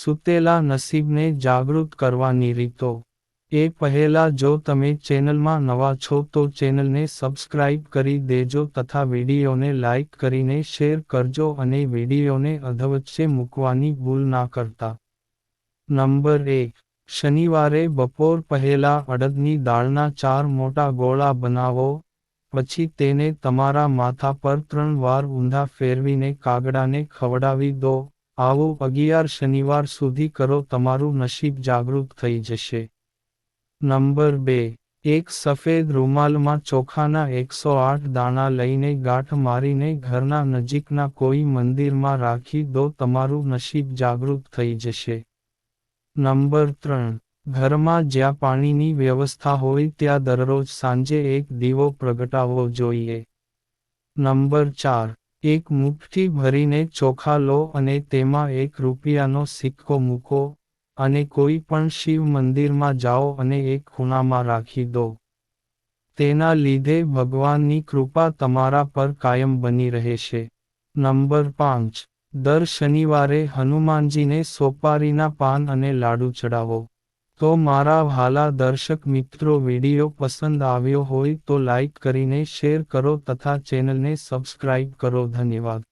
સૂતેલા નસીબને જાગૃત કરવાની રીતો. એ પહેલા જો તમે ચેનલમાં નવા છો તો ચેનલને સબસ્ક્રાઇબ કરી દેજો તથા વિડીયોને લાઇક કરીને શેર કરજો અને વિડીયોને અધવચ્ચે મૂકવાની ભૂલ ના કરતા. નંબર એક. શનિવારે બપોર પહેલા અડદની દાળના ચાર મોટા ગોળા બનાવો, પછી તેને તમારા માથા પર ત્રણ વાર ઊંધા ફેરવીને કાગડાને ખવડાવી દો. આવું અગિયાર શનિવાર સુધી કરો, તમારું નસીબ જાગૃત થઈ જશે. નંબર બે, એક સફેદ રૂમાલમાં ચોખાના એકસો આઠ દાણા લઈને ગાંઠ મારીને ઘરના નજીકના કોઈ મંદિરમાં રાખી દો, તમારું નસીબ જાગૃત થઈ જશે. નંબર ત્રણ, ઘરમાં જ્યાં પાણીની વ્યવસ્થા હોય ત્યાં દરરોજ સાંજે એક દીવો પ્રગટાવવો જોઈએ. નંબર ચાર એક મુઠ્ઠી ભરીને ચોખા લો અને તેમાં એક રૂપિયાનો સિક્કો મૂકો અને કોઈ પણ શિવ મંદિરમાં જાઓ અને એક ખૂણામાં રાખી દો. તેના લીધે ભગવાનની કૃપા તમારા પર કાયમ બની રહેશે. નંબર પાંચ. દર શનિવારે હનુમાનજીને સોપારીના પાન અને લાડુ ચડાવો તો મારા ભાલા દર્શક મિત્રો, વીડિયો પસંદ આવ્યો હોય તો લાઈક કરીને શેર કરો તથા ચેનલને સબસ્ક્રાઇબ કરો. ધન્યવાદ.